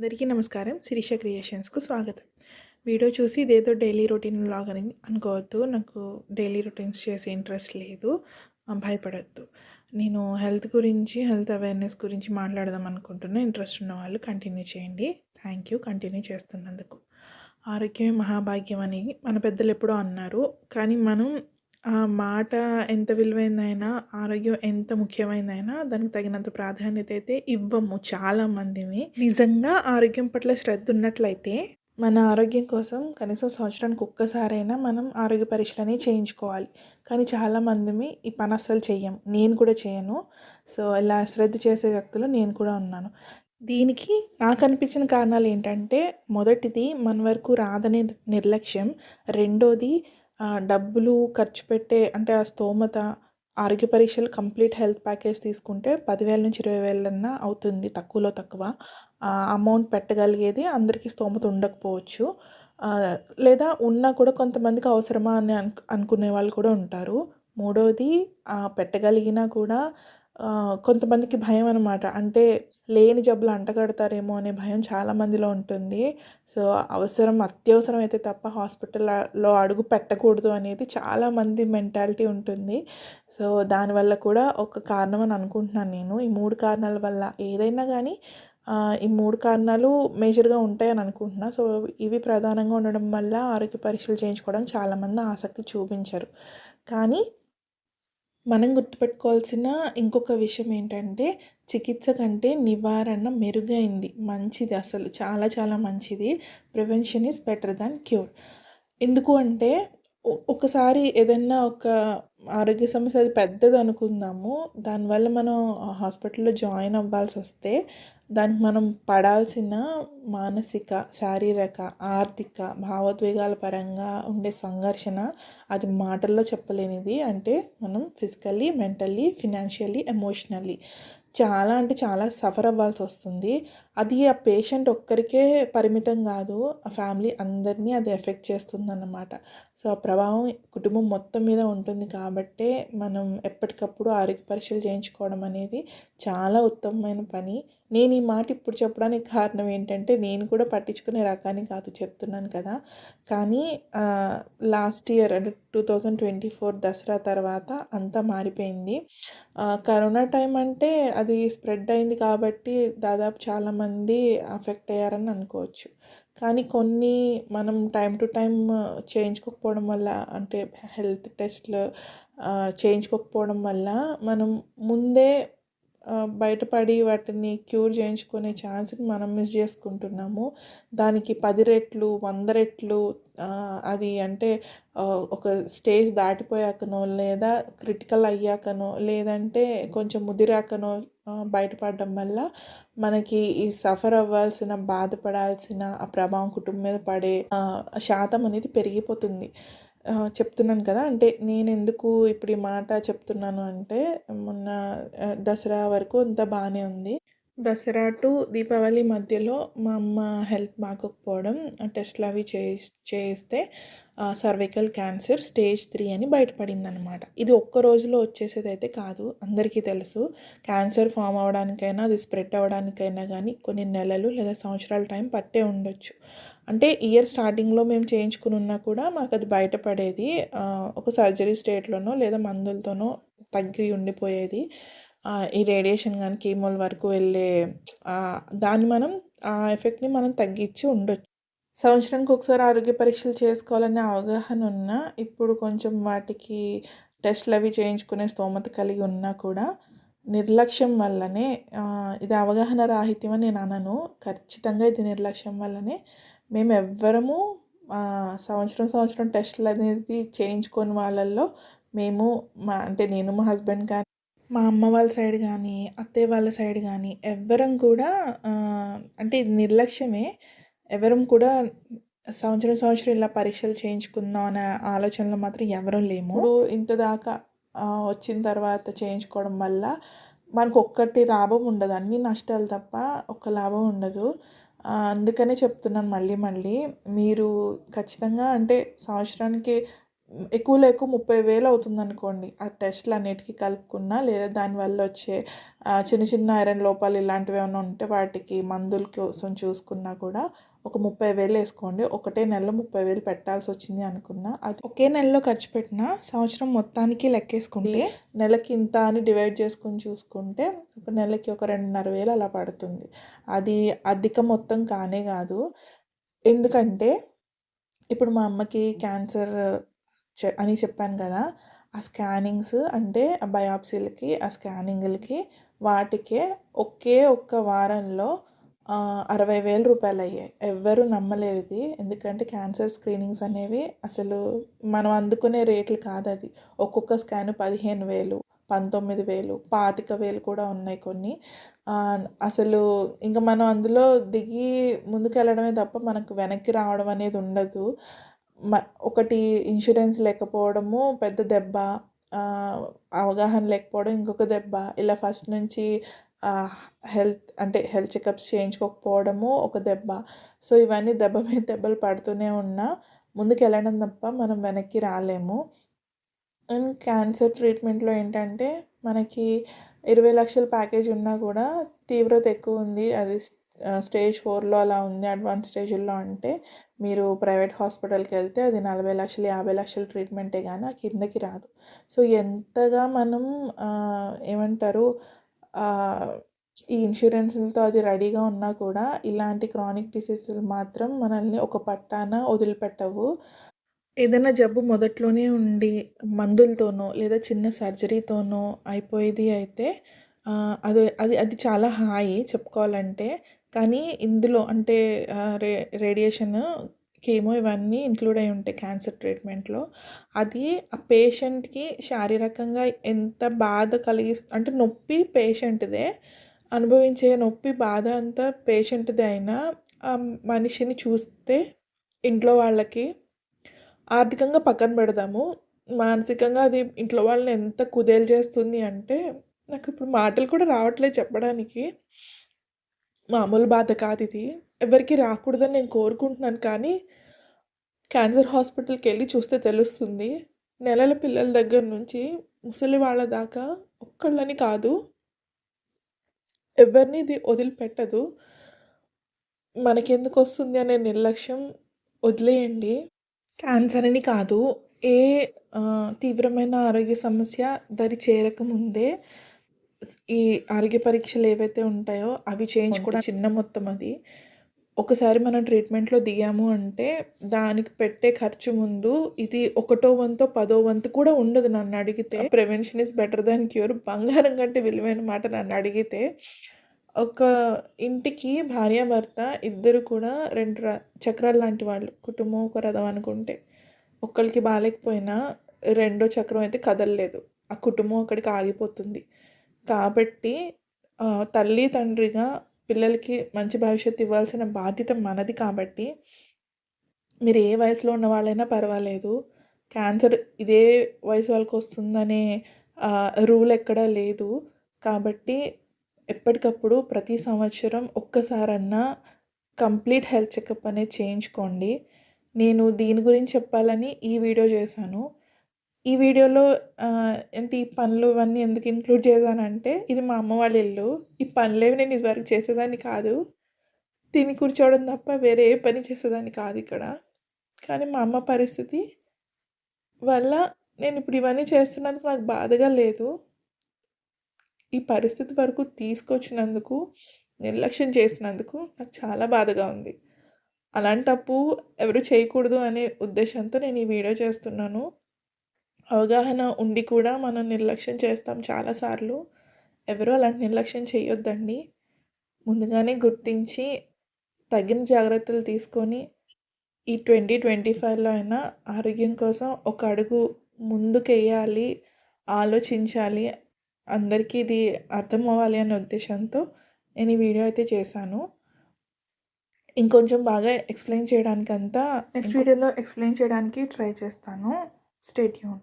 అందరికీ నమస్కారం. శిరీష క్రియేషన్స్కు స్వాగతం. వీడియో చూసి ఇదేదో డైలీ రొటీన్ లాగ్ అని అనుకోవద్దు. నాకు డైలీ రొటీన్స్ చేసే ఇంట్రెస్ట్ లేదు. భయపడద్దు. నేను హెల్త్ గురించి హెల్త్ అవేర్నెస్ గురించి మాట్లాడదాం అనుకుంటున్నా. ఇంట్రెస్ట్ ఉన్న వాళ్ళు కంటిన్యూ చేయండి. Thank you. కంటిన్యూ చేస్తున్నందుకు. ఆరోగ్యమే మహాభాగ్యం అని మన పెద్దలు ఎప్పుడో అన్నారు. కానీ మనం ఆ మాట ఎంత విలువైందైనా ఆరోగ్యం ఎంత ముఖ్యమైనదైనా దానికి తగినంత ప్రాధాన్యత అయితే ఇవ్వము చాలా మందిని. నిజంగా ఆరోగ్యం పట్ల శ్రద్ధ ఉన్నట్లయితే మన ఆరోగ్యం కోసం కనీసం సంవత్సరానికి ఒక్కసారైనా మనం ఆరోగ్య పరీక్షలని చేయించుకోవాలి. కానీ చాలా మందిమి ఈ పని అస్సలు చెయ్యం. నేను కూడా చేయను. సో ఇలా శ్రద్ధ చేసే వ్యక్తులు నేను కూడా ఉన్నాను. దీనికి నాకు అనిపించిన కారణాలు ఏంటంటే మొదటిది మన వరకు రాదనే నిర్లక్ష్యం. రెండోది డబ్బులు ఖర్చు పెట్టే అంటే ఆ స్తోమత ఆరోగ్య పరీక్షలు కంప్లీట్ హెల్త్ ప్యాకేజ్ తీసుకుంటే పదివేల నుంచి ఇరవై వేలన్నా అవుతుంది తక్కువలో తక్కువ. అమౌంట్ పెట్టగలిగేది అందరికీ స్తోమత ఉండకపోవచ్చు. లేదా ఉన్నా కూడా కొంతమందికి అవసరమా అని అను అనుకునే వాళ్ళు కూడా ఉంటారు. మూడోది పెట్టగలిగినా కూడా కొంతమందికి భయం అనమాట అంటే లేని జబ్బులు అంటగడతారేమో అనే భయం చాలా మందిలో ఉంటుంది. సో అవసరం అత్యవసరం అయితే తప్ప హాస్పిటల్లో అడుగు పెట్టకూడదు అనేది చాలామంది మెంటాలిటీ ఉంటుంది. సో దానివల్ల కూడా ఒక కారణం అని అనుకుంటున్నాను నేను. ఈ మూడు కారణాల వల్ల ఏదైనా కానీ ఈ మూడు కారణాలు మేజర్గా ఉంటాయని అనుకుంటున్నా. సో ఇవి ప్రధానంగా ఉండడం వల్ల ఆరోగ్య పరీక్షలు చేయించుకోవడం చాలామంది ఆసక్తి చూపించరు. కానీ మనం గుర్తుపెట్టుకోవాల్సిన ఇంకొక విషయం ఏంటంటే చికిత్స కంటే నివారణ మెరుగైంది. మంచిది అసలు. చాలా చాలా మంచిది. Prevention is better than cure. ఎందుకు అంటే ఒకసారి ఏదైనా ఒక ఆరోగ్య సమస్య అది పెద్దది అనుకుందాము. దానివల్ల మనం హాస్పిటల్లో జాయిన్ అవ్వాల్సి వస్తే దానికి మనం పడాల్సిన మానసిక శారీరక ఆర్థిక భావోద్వేగాల పరంగా ఉండే సంఘర్షణ అది మాటల్లో చెప్పలేనిది. అంటే మనం ఫిజికల్లీ మెంటల్లీ ఫినాన్షియల్లీ ఎమోషనల్లీ చాలా అంటే చాలా సఫర్ అవ్వాల్సి వస్తుంది అది ఆ పేషెంట్ ఒక్కరికే పరిమితం కాదు ఆ ఫ్యామిలీ అందరినీ అది ఎఫెక్ట్ చేస్తుందన్నమాట. సో ఆ ప్రభావం కుటుంబం మొత్తం మీద ఉంటుంది కాబట్టే మనం ఎప్పటికప్పుడు ఆరోగ్య పరీక్షలు చేయించుకోవడం అనేది చాలా ఉత్తమమైన పని. నేను ఈ మాట ఇప్పుడు చెప్పడానికి కారణం ఏంటంటే నేను కూడా పట్టించుకునే రకాన్ని కాదు చెప్తున్నాను కదా. కానీ లాస్ట్ ఇయర్ అంటే two thousand twenty four Dasara తర్వాత అంతా మారిపోయింది. కరోనా టైం అంటే అది స్ప్రెడ్ అయింది కాబట్టి దాదాపు చాలామంది అఫెక్ట్ అయ్యారని అనుకోవచ్చు. కానీ కొన్ని మనం టైం టు టైం చేయించుకోకపోవడం వల్ల అంటే హెల్త్ టెస్ట్లు చేయించుకోకపోవడం వల్ల మనం ముందే బయటపడి వాటిని క్యూర్ చేయించుకునే ఛాన్స్ని మనం మిస్ చేసుకుంటున్నాము. దానికి పది రెట్లు వంద రెట్లు అది అంటే ఒక స్టేజ్ దాటిపోయాకనో లేదా క్రిటికల్ అయ్యాకనో లేదంటే కొంచెం ముదిరాకనో బయటపడడం వల్ల మనకి ఈ సఫర్ అవ్వాల్సిన బాధపడాల్సిన ఆ ప్రభావం కుటుంబం మీద పడే శాతం అనేది పెరిగిపోతుంది. చెప్తున్నాను కదా అంటే నేను ఎందుకు ఇప్పుడు ఈ మాట చెప్తున్నాను అంటే మొన్న దసరా వరకు అంతా బాగానే ఉంది. దసరా టు దీపావళి మధ్యలో మా అమ్మ హెల్త్ బాగోకపోవడం టెస్ట్లు అవి చే చేయిస్తే సర్వికల్ క్యాన్సర్ స్టేజ్ త్రీ అని బయటపడింది అనమాట ఇది ఒక్క రోజులో వచ్చేసేది అయితే కాదు అందరికీ తెలుసు. క్యాన్సర్ ఫామ్ అవడానికైనా అది స్ప్రెడ్ అవ్వడానికైనా కానీ కొన్ని నెలలు లేదా సంవత్సరాల టైం పట్టే ఉండొచ్చు. అంటే ఇయర్ స్టార్టింగ్లో మేము చేయించుకుని ఉన్నా కూడా మాకు అది బయటపడేది ఒక సర్జరీ స్టేట్లోనో లేదా మందులతోనో తగ్గి ఉండిపోయేది. ఈ రేడియేషన్ కానీ కీమోల వరకు వెళ్ళే దాన్ని మనం ఆ ఎఫెక్ట్ని మనం తగ్గించి ఉండొచ్చు. సంవత్సరానికి ఒకసారి ఆరోగ్య పరీక్షలు చేసుకోవాలనే అవగాహన ఉన్నా ఇప్పుడు కొంచెం వాటికి టెస్ట్లు అవి చేయించుకునే స్తోమత కలిగి ఉన్నా కూడా నిర్లక్ష్యం వల్లనే ఇది అవగాహన రాహిత్యం అని నేను అనను. ఖచ్చితంగా ఇది నిర్లక్ష్యం వల్లనే మేము ఎవ్వరము సంవత్సరం సంవత్సరం టెస్టులు అనేది చేయించుకొని వాళ్ళల్లో మేము మా అంటే నేను మా హస్బెండ్ కానీ మా అమ్మ వాళ్ళ సైడ్ కానీ అత్తయ్య వాళ్ళ సైడ్ కానీ ఎవ్వరం కూడా అంటే ఇది నిర్లక్ష్యమే. ఎవరం కూడా సంవత్సరం సంవత్సరం ఇలా పరీక్షలు చేయించుకుందాం అనే ఆలోచనలో మాత్రం ఎవరూ లేము. ఇప్పుడు ఇంత దాకా వచ్చిన తర్వాత చేయించుకోవడం వల్ల మనకు ఒక్కటి లాభం ఉండదు. అన్ని నష్టాలు తప్ప ఒక్క లాభం ఉండదు. అందుకనే చెప్తున్నాను మళ్ళీ మళ్ళీ. మీరు ఖచ్చితంగా అంటే సంవత్సరానికి ఎక్కువలో ఎక్కువ ముప్పై వేలు అవుతుంది అనుకోండి ఆ టెస్ట్లు అన్నిటికీ కలుపుకున్నా లేదా దానివల్ల వచ్చే చిన్న చిన్న ఐరన్ లోపాలు ఇలాంటివి ఏమైనా ఉంటే వాటికి మందుల కోసం చూసుకున్నా కూడా ఒక ముప్పై వేలు వేసుకోండి. ఒకటే నెలలో ముప్పై వేలు పెట్టాల్సి వచ్చింది అనుకున్నా. అది ఒకే నెలలో ఖర్చు పెట్టినా సంవత్సరం మొత్తానికి లెక్కేసుకుంటే నెలకి ఇంత అని డివైడ్ చేసుకుని చూసుకుంటే ఒక నెలకి ఒక రెండున్నర వేలు అలా పడుతుంది. అది అధిక మొత్తం కానే కాదు. ఎందుకంటే ఇప్పుడు మా అమ్మకి క్యాన్సర్ అని చెప్పాను కదా! ఆ స్కానింగ్స్ అంటే బయాప్సీలకి ఆ స్కానింగ్లకి వాటికే ఒకే ఒక్క వారంలో అరవై వేల రూపాయలు అయ్యాయి ఎవ్వరూ నమ్మలేరు ఇది ఎందుకంటే క్యాన్సర్ స్క్రీనింగ్స్ అనేవి అసలు మనం అందుకునే రేట్లు కాదు అది ఒక్కొక్క స్కాన్ పదిహేను వేలు పంతొమ్మిది వేలు పాతిక వేలు కూడా ఉన్నాయి కొన్ని. అసలు ఇంకా మనం అందులో దిగి ముందుకు వెళ్ళడమే తప్ప మనకు వెనక్కి రావడం అనేది ఉండదు. ఒకటి ఇన్సూరెన్స్ లేకపోవడము పెద్ద దెబ్బ అవగాహన లేకపోవడం ఇంకొక దెబ్బ. ఇలా ఫస్ట్ నుంచి హెల్త్ అంటే హెల్త్ చెకప్స్ చేయించుకోకపోవడము ఒక దెబ్బ. సో ఇవన్నీ దెబ్బ మీద దెబ్బలు పడుతూనే ఉన్నా ముందుకు వెళ్ళడం తప్ప మనం వెనక్కి రాలేము. అండ్ క్యాన్సర్ ట్రీట్మెంట్లో ఏంటంటే మనకి ఇరవై లక్షల ప్యాకేజ్ ఉన్నా కూడా తీవ్రత ఎక్కువ ఉంది. అది స్టేజ్ ఫోర్లో అలా ఉంది అడ్వాన్స్ స్టేజ్లో అంటే మీరు ప్రైవేట్ హాస్పిటల్కి వెళ్తే అది నలభై లక్షలు యాభై లక్షల ట్రీట్మెంటే కానీ ఆ కిందకి రాదు. సో ఎంతగా మనం ఏమంటారు ఈ ఇన్సూరెన్స్లతో అది రెడీగా ఉన్నా కూడా ఇలాంటి క్రానిక్ డిసీజులు మాత్రం మనల్ని ఒక పట్టాన వదిలిపెట్టవు. ఏదైనా జబ్బు మొదట్లోనే ఉండి మందులతోనో లేదా చిన్న సర్జరీతోనో అయిపోయేది అయితే అది అది అది చాలా హాయి చెప్పుకోవాలంటే కానీ ఇందులో అంటే రే రేడియేషన్ కీమో ఇవన్నీ ఇంక్లూడ్ అయి ఉంటాయి క్యాన్సర్ ట్రీట్మెంట్లో. అది ఆ పేషెంట్కి శారీరకంగా ఎంత బాధ కలిగిస్తు అంటే నొప్పి పేషెంట్దే అనుభవించే నొప్పి బాధ అంతా పేషెంట్దే అయినా ఆ మనిషిని చూస్తే ఇంట్లో వాళ్ళకి ఆర్థికంగా పక్కన పెడదాము. మానసికంగా అది ఇంట్లో వాళ్ళని ఎంత కుదేలు చేస్తుంది అంటే నాకు ఇప్పుడు మాటలు కూడా రావట్లేదు చెప్పడానికి. మామూలు బాధ కాదు ఇది. ఎవరికి రాకూడదని నేను కోరుకుంటున్నాను కానీ క్యాన్సర్ హాస్పిటల్కి వెళ్ళి చూస్తే తెలుస్తుంది. నెలల పిల్లల దగ్గర నుంచి ముసలి వాళ్ళ దాకా ఒక్కళ్ళని కాదు. ఎవరిని ఇది వదిలిపెట్టదు. మనకెందుకు వస్తుంది అనే నిర్లక్ష్యం వదిలేయండి. క్యాన్సర్ అని కాదు ఏ తీవ్రమైన ఆరోగ్య సమస్య దరి చేరకముందే ఈ ఆరోగ్య పరీక్షలు ఏవైతే ఉంటాయో అవి చేయించుకోవడం చిన్న మొత్తం అది. ఒకసారి మనం ట్రీట్మెంట్లో దిగాము అంటే దానికి పెట్టే ఖర్చు ముందు ఇది ఒకటో వంతో పదో వంతు కూడా ఉండదు నన్ను అడిగితే. Prevention is better than cure. బంగారం కంటే విలువైన మాట నన్ను అడిగితే ఒక ఇంటికి భార్యాభర్త ఇద్దరు కూడా రెండు చక్రాలు లాంటి వాళ్ళు కుటుంబం ఒక రథం అనుకుంటే. ఒకరికి బాగాలేకపోయినా రెండో చక్రం అయితే కదలలేదు. ఆ కుటుంబం అక్కడికి ఆగిపోతుంది. కాబట్టి తల్లి తండ్రిగా పిల్లలకి మంచి భవిష్యత్తు ఇవ్వాల్సిన బాధ్యత మనది కాబట్టి మీరు ఏ వయసులో ఉన్న వాళ్ళైనా పర్వాలేదు. క్యాన్సర్ ఇదే వయసు వాళ్ళకి వస్తుందనే రూల్ ఎక్కడా లేదు. కాబట్టి ఎప్పటికప్పుడు ప్రతి సంవత్సరం ఒక్కసారన్నా కంప్లీట్ హెల్త్ చెకప్ అనేది చేయించుకోండి. నేను దీని గురించి చెప్పాలని ఈ వీడియో చేశాను. ఈ వీడియోలో ఏంటి ఈ పనులు ఇవన్నీ ఎందుకు ఇంక్లూడ్ చేశానంటే ఇది మా అమ్మ వాళ్ళ ఇల్లు. ఈ పనులేవి నేను ఇదివరకు చేసేదాన్ని కాదు. తిని కూర్చోవడం తప్ప వేరే ఏ పని చేసేదాన్ని కాదు ఇక్కడ. కానీ మా అమ్మ పరిస్థితి వల్ల నేను ఇప్పుడు ఇవన్నీ చేస్తున్నందుకు నాకు బాధగా లేదు. ఈ పరిస్థితి వరకు తీసుకొచ్చినందుకు నిర్లక్ష్యం చేసినందుకు నాకు చాలా బాధగా ఉంది. అలాంటప్పుడు ఎవరు చేయకూడదు అనే ఉద్దేశంతో నేను ఈ వీడియో చేస్తున్నాను. అవగాహన ఉండి కూడా మనం నిర్లక్ష్యం చేస్తాం చాలాసార్లు ఎవరో అలాంటి నిర్లక్ష్యం చేయొద్దండి. ముందుగానే గుర్తించి తగిన జాగ్రత్తలు తీసుకొని ఈ ట్వంటీ ట్వంటీ ఫైవ్లో అయినా ఆరోగ్యం కోసం ఒక అడుగు ముందుకెయ్యాలి ఆలోచించాలి. అందరికీ ఇది అర్థం అవ్వాలి అనే ఉద్దేశంతో నేను ఈ వీడియో అయితే చేశాను. ఇంకొంచెం బాగా ఎక్స్ప్లెయిన్ చేయడానికంతా నెక్స్ట్ వీడియోలో ఎక్స్ప్లెయిన్ చేయడానికి ట్రై చేస్తాను. స్టేట్ యూన్.